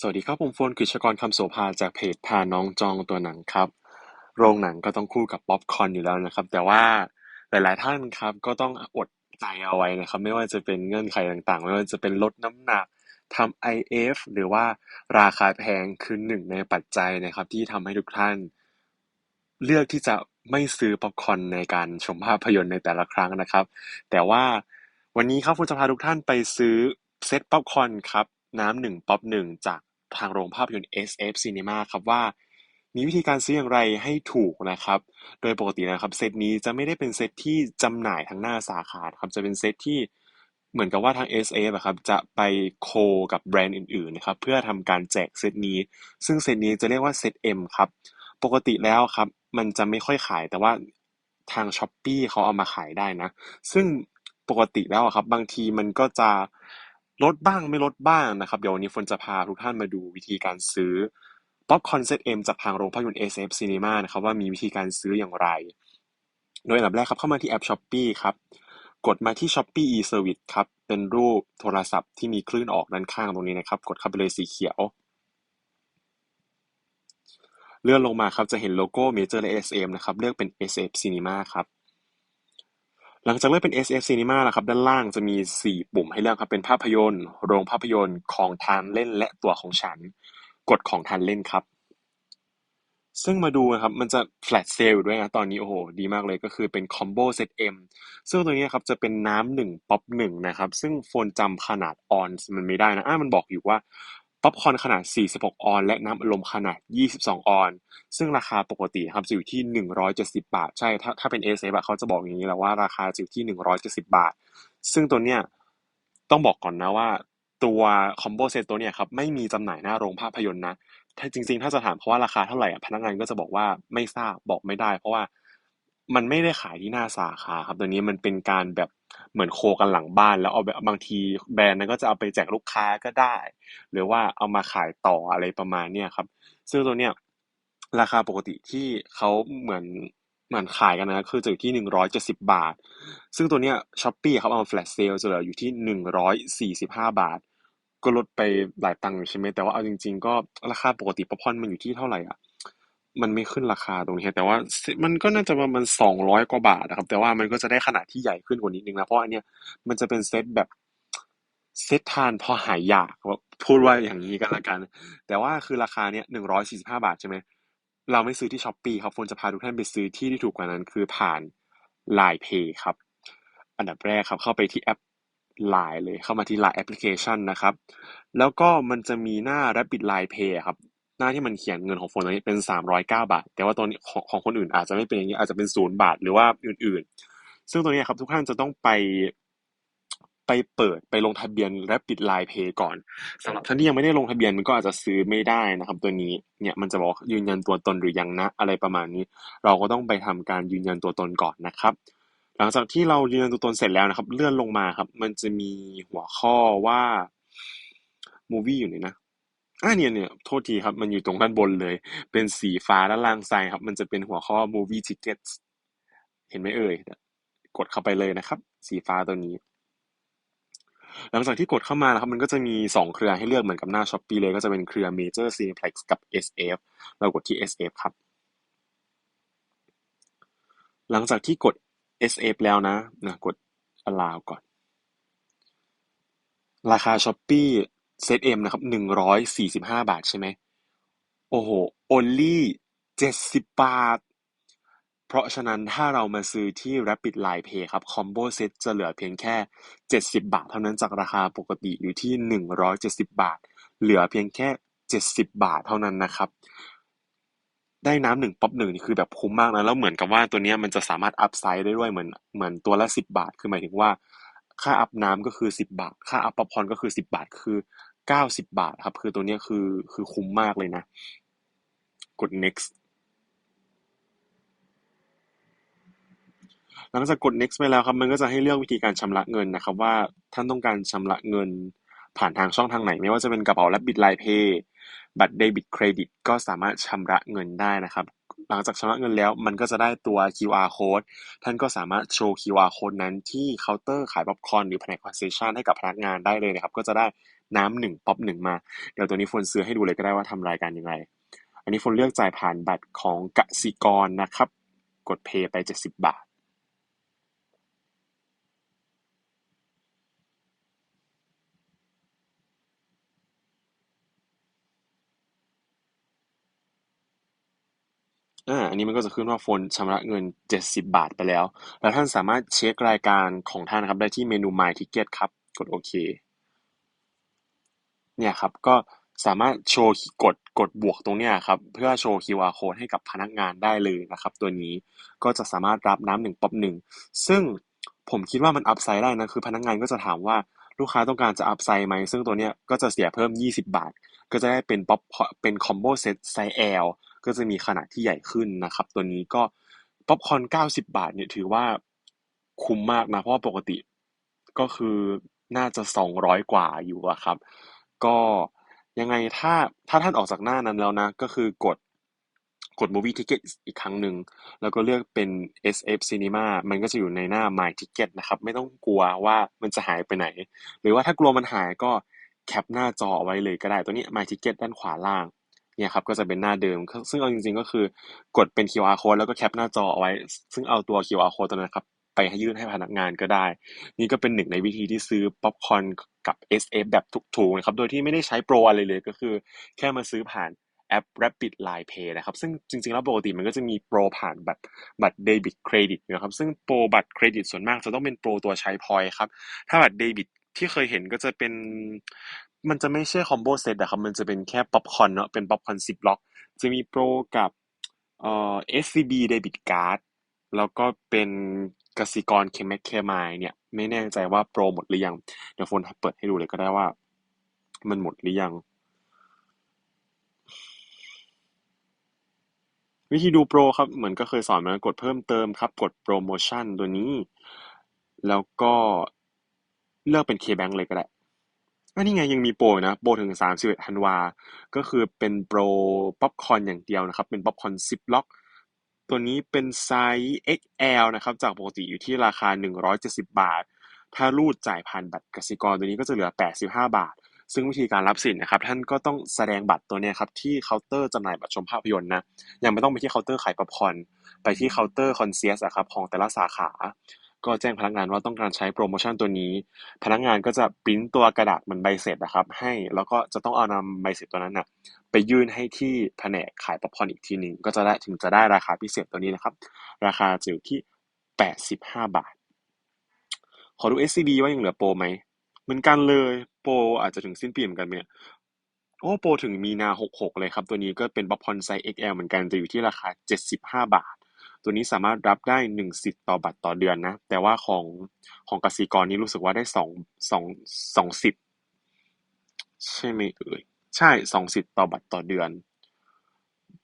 สวัสดีครับ ผมโฟนกฤษกรคำโสภาจากเพจพาน้องจองตัวหนังครับ โรงหนังก็ต้องคู่กับป๊อปคอร์นอยู่แล้วนะครับ แต่ว่าหลาย ๆ ท่านครับก็ต้องอดใจเอาไว้นะครับ ไม่ว่าจะเป็นเงื่อนไขต่างๆ ไม่ว่าจะเป็นลดน้ำหนักทำ IF หรือว่าราคาแพงคือหนึ่งในปัจจัยนะครับ ที่ทำให้ทุกท่าน เลือกที่จะไม่ซื้อป๊อปคอร์นในการชมภาพยนตร์ในแต่ละครั้งนะครับ แต่ว่าวันนี้ครับผมจะพาทุกท่านไปซื้อเซตป๊อปคอร์นครับน้ำหนึ่งป๊อปหนึ่งจาก ทางโรงภาพยนตร์ SF Cinema ครับว่า มีวิธีการซื้ออย่างไรให้ถูกนะครับ โดยปกตินะครับเซตนี้จะไม่ได้เป็นเซตที่จำหน่ายทั้งหน้าสาขาครับจะเป็นเซตที่เหมือนกับว่าทาง SF อะครับจะไปโคกับแบรนด์อื่นๆนะครับเพื่อทำการแจกเซตนี้ ซึ่งเซตนี้จะเรียกว่าเซต M ครับปกติแล้วครับมันจะไม่ค่อยขายแต่ว่าทาง s h อ p e e เขาเอามาขายได้นะ ซึ่งปกติแล้วครับบางทีมันก็จะ ลดบ้างไม่ลดบ้างนะครับ เดี๋ยววันนี้ฝนจะพาทุกท่านมาดูวิธีการซื้อป๊อปคอนเซ็ตเอ็มจากทางโรงภาพยนตร์ SF Cinema นะครับว่ามีวิธีการซื้ออย่างไร โดยอันดับแรกครับเข้ามาที่แอป s h อ p e e ครับ กดมาที่ Shopee e-service ครับ เป็นรูปโทรศัพท์ที่มีคลื่นออกด้านข้างตรงนี้นะครับ กดเข้าไปเลยสีเขียว เลื่อนลงมาครับจะเห็นโลโก้ Major และ SM นะครับ เลือกเป็น SF Cinema ครับ หลังจากเลือกเป็น SF Cinema แล้วครับ ด้านล่างจะมี 4 ปุ่มให้เลือกครับ เป็นภาพยนตร์ โรงภาพยนตร์ ของทานเล่น และตัวของฉัน กดของทานเล่นครับ ซึ่งมาดูนะครับ มันจะ flash sale อยู่ด้วยนะ ตอนนี้โอ้โห ดีมากเลยก็คือเป็น combo set M ซึ่งตัวนี้ครับจะเป็นน้ำหนึ่งป๊อปหนึ่งนะครับ ซึ่งโฟนจำขนาดออนมันไม่ได้นะอ่ามันบอกอยู่ว่า ป๊อปคอร์นขนาด 46 ออนและน้ำอัดลมขนาด 22 ออนซึ่งราคาปกติครับจะอยู่ที่ 170 บาท ใช่ ถ้าถ้าเป็น s อ f เขาจะบอกอย่างนี้แหละว่าราคาจะอยู่ที่ 170 บาท ซึ่งตัวเนี้ยต้องบอกก่อนนะว่าตัวคอมโบเซตตัวเนี้ยครับไม่มีจำหน่ายหน้าโรงภาพยนตร์นะ ถ้าจริง ๆ ถ้าจะถามเขาะว่าราคาเท่าไหร่พนักงานก็จะบอกว่าไม่ทราบบอกไม่ได้ เพราะว่ามันไม่ได้ขายที่หน้าสาขาครับตัวนี้มันเป็นการแบบ เหมือนโคกันหลังบ้าน แล้วเอาแบบบางทีแบรนด์นั้นก็จะเอาไปแจกลูกค้าก็ได้ หรือว่าเอามาขายต่ออะไรประมาณเนี้ยครับ ซึ่งตัวเนี้ยราคาปกติที่เขาเหมือนเหมือนขายกันนะคือจะอยู่ที่หนึ่งร้อยเจ็ดสิบบาท ซึ่งตัวเนี้ยช้อปปี้เขาเอามาแฟลชเซลจะเหลืออยู่ที่หนึ่งร้อยสี่สิบห้าบาท ก็ลดไปหลายตังค์อยู่ใช่ไหมแต่ว่าเอาจริง ๆ ก็ราคาปกติป๊อปคอร์นมันอยู่ที่เท่าไหร่อะ มันไม่ขึ้นราคาตรงนี้ แต่ว่ามันก็น่าจะประมาณสองร้อยกว่าบาทนะครับ แต่ว่ามันก็จะได้ขนาดที่ใหญ่ขึ้นกว่านิดนึงนะ เพราะอันเนี้ยมันจะเป็นเซตแบบเซตทานพอหายอยากพูดว่าอย่างนี้กันละกัน แต่ว่าคือราคาเนี้ยหนึ่งร้อยสี่สิบห้าบาทใช่ไหมเราไม่ซื้อที่ช้อปปี้ครับฝนจะพาทุกท่านไปซื้อที่ที่ถูกกว่านั้น คือผ่าน Line Pay ครับ อันดับแรกครับเข้าไปที่แอป Line เลยเข้ามาที่ Line Application นะครับ แล้วก็มันจะมีหน้า Rapid Line Pay ครับ หน้าที่มันเขียนเงินของโฟนตอนนี้เป็น309บาท แต่ว่าตัวนี้ของของคนอื่นอาจจะไม่เป็นอย่างนี้อาจจะเป็นศูนย์บาทหรือว่าอื่น ๆ ซึ่งตัวนี้ครับทุกท่านจะต้องไปไปเปิดไปลงทะเบียน Rapid Line Pay ก่อนสำหรับท่านที่ยังไม่ได้ลงทะเบียนมันก็อาจจะซื้อไม่ได้นะครับ ตัวนี้เนี่ยมันจะบอกยืนยันตัวตนหรือยังนะ อะไรประมาณนี้ เราก็ต้องไปทำการยืนยันตัวตนก่อนนะครับ หลังจากที่เรายืนยันตัวตนเสร็จแล้วนะครับ เลื่อนลงมาครับ มันจะมีหัวข้อว่า Movie อยู่ไหนนะ อ่าเนี่ยเนี่ยโทษทีครับ มันอยู่ตรงด้านบนเลย เป็นสีฟ้าด้านล่างซ้ายครับ มันจะเป็นหัวข้อ movie tickets เห็นไหมเอ่ย กดเข้าไปเลยนะครับ สีฟ้าตัวนี้ หลังจากที่กดเข้ามานะครับ มันก็จะมีสองเครือให้เลือกเหมือนกับหน้า s h อ p e e เลย ก็จะเป็นเครือ Major Cineplex กับ SF เรากดที่ SF ครับ หลังจากที่กด SF แล้วนะนะกด allow ก่อน ราคา s h อ p e e เซตเอ็มนะครับหนึ่งร้อยสี่สิบห้าบาทใช่ไหมโอ้โห only เจ็ดสิบบาท เพราะฉะนั้นถ้าเรามาซื้อที่ Rapid Line Pay ครับ Combo Set จะเหลือเพียงแค่เจ็ดสิบบาท เท่านั้นจากราคาปกติอยู่ที่หนึ่งร้อยเจ็ดสิบบาท เหลือเพียงแค่เจ็ดสิบบาทเท่านั้นนะครับ ได้น้ำหนึ่งป๊อปหนึ่งนี่คือแบบคุ้มมากนะ แล้วเหมือนกับว่าตัวนี้มันจะสามารถอัพไซด์ได้ด้วยเหมือนเหมือนตัวละสิบบาท คือหมายถึงว่าค่าอัพน้ำก็คือสิบบาท ค่าอัพป๊อปคอร์นก็คือสิบบาท คือ เก้าสิบบาทครับ คือตัวนี้คือคือคุ้มมากเลยนะ กด next หลังจากกด next ไปแล้วครับ มันก็จะให้เลือกวิธีการชำระเงินนะครับ ว่าท่านต้องการชำระเงินผ่านทางช่องทางไหน ไม่ว่าจะเป็นกระเป๋าและบิตไลน์เพย์บัตรเดบิตเครดิตก็สามารถชำระเงินได้นะครับ หลังจากชำระเงินแล้วมันก็จะได้ตัว QR code ท่านก็สามารถโชว์ QR code นั้นที่เคาน์เตอร์ขายป๊อปคอร์นหรือแผนก concession ให้กับพนักงานได้เลยนะครับ ก็จะได้ น้ำหนึ่งป๊อปหนึ่งมา เดี๋ยวตัวนี้ฝนซื้อให้ดูเลยก็ได้ว่าทำรายการยังไง อันนี้ฝนเลือกจ่ายผ่านบัตรของกสิกรนะครับ กดเพย์ไป70บาทอ่าอันนี้มันก็จะขึ้นว่าโฟนชำระเงิน 70 บาทไปแล้ว แล้วท่านสามารถเช็ครายการของท่านนะครับ ได้ที่เมนู My Ticket ครับ กดโอเค เนี่ยครับก็สามารถโชว์กดกดบวกตรงเนี้ยครับเพื่อโชว์ QR code ให้กับพนักงานได้เลยนะครับ ตัวนี้ก็จะสามารถรับน้ำหนึ่งป๊อปหนึ่งซึ่งผมคิดว่ามันอัพไซด์ได้นะคือพนักงานก็จะถามว่าลูกค้าต้องการจะอัพไซด์ไหมซึ่งตัวเนี้ยก็จะเสียเพิ่ม 20 บาท ก็จะได้เป็นป๊อปเป็นคอมโบเซตไซส์ L ก็จะมีขนาดที่ใหญ่ขึ้นนะครับ ตัวนี้ก็ป๊อปคอน90 บาทเนี่ยถือว่าคุ้มมากนะเพราะว่าปกติก็คือน่าจะ 200 กว่าอยู่อะครับ ก็ยังไงถ้าถ้าท่านออกจากหน้านั้นแล้วนะ ก็คือกดกด movie ticket อีกครั้งหนึ่ง แล้วก็เลือกเป็น SF Cinema มันก็จะอยู่ในหน้า my ticket นะครับ ไม่ต้องกลัวว่ามันจะหายไปไหน หรือว่าถ้ากลัวมันหายก็แคปหน้าจอไว้เลยก็ได้ ตัวนี้ my ticket ด้านขวาล่าง เนี่ยครับ ก็จะเป็นหน้าเดิม ซึ่งเอาจริงๆก็คือกดเป็น QR code แล้วก็แคปหน้าจอเอาไว้ ซึ่งเอาตัว QR code ตัวนั้นครับ ไปให้ยื่นให้พนักงานก็ได้ นี่ก็เป็นหนึ่งในวิธีที่ซื้อป๊อปคอร์นกับ SF แบบถูกๆนะครับ โดยที่ไม่ได้ใช้โปรอะไรเลยก็คือ แค่มาซื้อผ่านแอป Rapid Line Pay นะครับ ซึ่งจริงๆ แล้วปกติมันก็จะมีโปรผ่านบัตรบัตรเดบิตเครดิตนะครับ ซึ่งโปรบัตรเครดิตส่วนมากจะต้องเป็นโปรตัวใช้พอยครับ ถ้าบัตรเดบิตที่เคยเห็นก็จะเป็นมันจะไม่ใช่คอมโบเซตอะครับ มันจะเป็นแค่ป๊อปคอนเนาะ เป็นป๊อปคอนซิปล็อก จะมีโปรกับเอ่อ SCB เดบิตการ์ดแล้วก็เป็น กสิกรเคมเคมายเนี่ย ไม่แน่ใจว่าโปรหมดหรือยัง เดี๋ยวโฟนเปิดให้ดูเลยก็ได้ว่า มันหมดหรือยัง วิธีดูโปรครับ เหมือนก็เคยสอนมากดเพิ่มเติมครับ กดโปรโมชั่นตัวนี้ แล้วก็เลือกเป็น K-Bank เลยก็ได้อันนี้ไงยังมีโปรนะ โปรถึง 31ธันวา ก็คือเป็นโปรป๊อปคอนอย่างเดียวนะครับ เป็นป๊อปคอนซิปล็อก ตัวนี้เป็นไซส์ XL นะครับ จากปกติอยู่ที่ราคา 170 บาท ถ้ารูดจ่ายผ่านบัตรกสิกรตัวนี้ก็จะเหลือ 85 บาท ซึ่งวิธีการรับสินนะครับ ท่านก็ต้องแสดงบัตรตัวนี้ครับที่เคาน์เตอร์จำหน่ายบัตรชมภาพยนตร์นะ ยังไม่ต้องไปที่เคาน์เตอร์ขายป๊อปคอนไปที่เคาน์เตอร์คอนเซียสครับของแต่ละสาขา ก็แจ้งพนักงานว่าต้องการใช้โปรโมชั่นตัวนี้ พนักงานก็จะปริ้นตัวกระดาษเหมือนใบเสร็จนะครับ ให้แล้วก็จะต้องเอานำใบเสร็จตัวนั้นนะไปยื่นให้ที่แผนกขายป๊อปคอร์นอีกทีหนึ่งก็จะได้ถึงจะได้ราคาพิเศษตัวนี้นะครับ ราคาจะอยู่ที่ 85 บาท ขอดู SCB ว่ายังเหลือโปรไหมเหมือนกันเลยโปรอาจจะถึงสิ้นปีเหมือนกันเนี่ยโอ้โปรถึงมีนา 66 เลยครับ ตัวนี้ก็เป็นป๊อปคอร์นไซส์ XL เหมือนกันจะอยู่ที่ราคา 75 บาท ตัวนี้สามารถรับได้ 1 สิทธิ์ต่อบัตรต่อเดือนนะ แต่ว่าของของกสิกรนี้รู้สึกว่าได้2 2 2สิทธิ์ใช่ไหมเอ่ย ใช่ 2 สิทธิ์ต่อบัตรต่อเดือน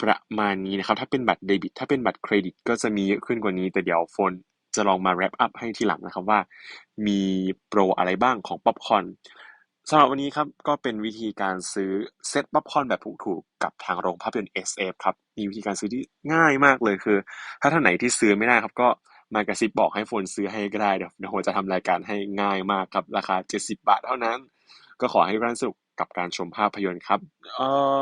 ประมาณนี้นะครับ ถ้าเป็นบัตรเดบิต ถ้าเป็นบัตรเครดิต ก็จะมีเยอะขึ้นกว่านี้ แต่เดี๋ยวโฟนจะลองมา wrap up ให้ทีหลังนะครับว่า มีโปรอะไรบ้างของป๊อปคอน สำหรับวันนี้ครับ ก็เป็นวิธีการซื้อเซตป๊อปคอร์นแบบถูกๆกับทางโรงภาพยนตร์ SF ครับ มีวิธีการซื้อที่ง่ายมากเลยคือ ถ้าท่านไหนที่ซื้อไม่ได้ครับก็มากระซิบบอกให้โฟนซื้อให้ก็ได้เดี๋ยวเดี๋ยวจะทำรายการให้ง่ายมากครับ ราคา 70 บาทเท่านั้น ก็ขอให้ทุกท่านสนุกกับการชมภาพยนตร์ครับเอ่อ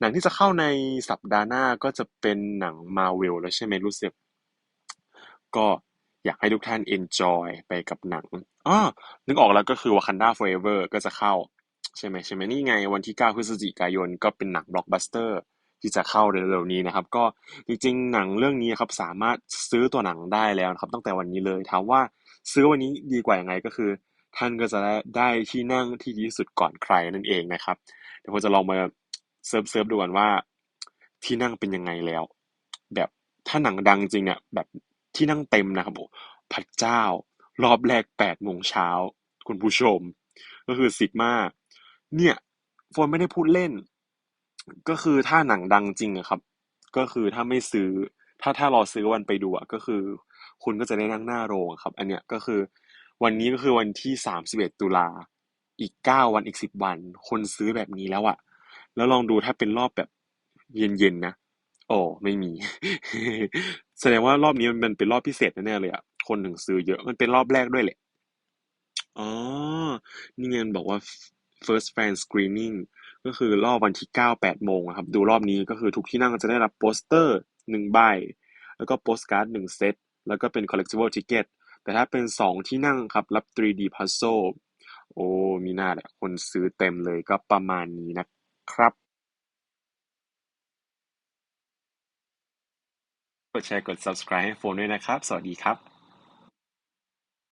หนังที่จะเข้าในสัปดาห์หน้าก็จะเป็นหนัง Marvel แล้วใช่ไหมรู้สึก ก็ อยากให้ทุกท่าน enjoy ไปกับหนังอ้อนึกออกแล้วก็คือ Wakanda Forever ก็จะเข้า ใช่ไหมใช่ไหมนี่ไงวันที่ 9 พฤศจิกายนก็เป็นหนัง blockbuster ที่จะเข้าเร็วๆนี้นะครับ ก็จริงๆหนังเรื่องนี้ครับสามารถซื้อตัวหนังได้แล้วนะครับ ตั้งแต่วันนี้เลยถามว่าซื้อวันนี้ดีกว่ายังไงก็คือ ท่านก็จะได้ได้ที่นั่งที่ดีที่สุดก่อนใครนั่นเองนะครับเดี๋ยวผมจะลองมาเซิร์ฟเซิร์ฟดูกันว่าที่นั่งเป็นยังไงแล้ว แบบถ้าหนังดังจริงเนี่ยแบบ ที่นั่งเต็มนะครับผมพระเจ้า รอบแรกแปดโมงเช้า คุณผู้ชม ก็คือซิกมาเนี่ยโฟนไม่ได้พูดเล่น ก็คือถ้าหนังดังจริงอะครับ ก็คือถ้าไม่ซื้อ ถ้าถ้ารอซื้อวันไปดูอะก็คือ คุณก็จะได้นั่งหน้าโรงครับ อันเนี้ยก็คือ วันนี้ก็คือวันที่สามสิบเอ็ดตุลาอีกเก้าวันอีกสิบวัน คนซื้อแบบนี้แล้วอะแล้วลองดูถ้าเป็นรอบแบบเย็นๆนะ อ้ไม่มี แสดงว่ารอบนี้มันเป็นรอบพิเศษแน่ๆเลยอะคนถึงซื้อเยอะมันเป็นรอบแรกด้วยแหละอ๋อ นี่ไงมันบอกว่า first fan screening ก็คือรอบวันที่เก้าแปดโมงครับ ดูรอบนี้ก็คือทุกที่นั่งจะได้รับโปสเตอร์หนึ่งใบ แล้วก็โปสการ์ดหนึ่งเซต แล้วก็เป็น collectible ticket แต่ถ้าเป็นสองที่นั่งครับ รับ 3D puzzle โอ้ มีหน้าแหละ คนซื้อเต็มเลยก็ประมาณนี้นะครับ กดแชร์ กด subscribe ให้โฟนด้วยนะครับ สวัสดีครับ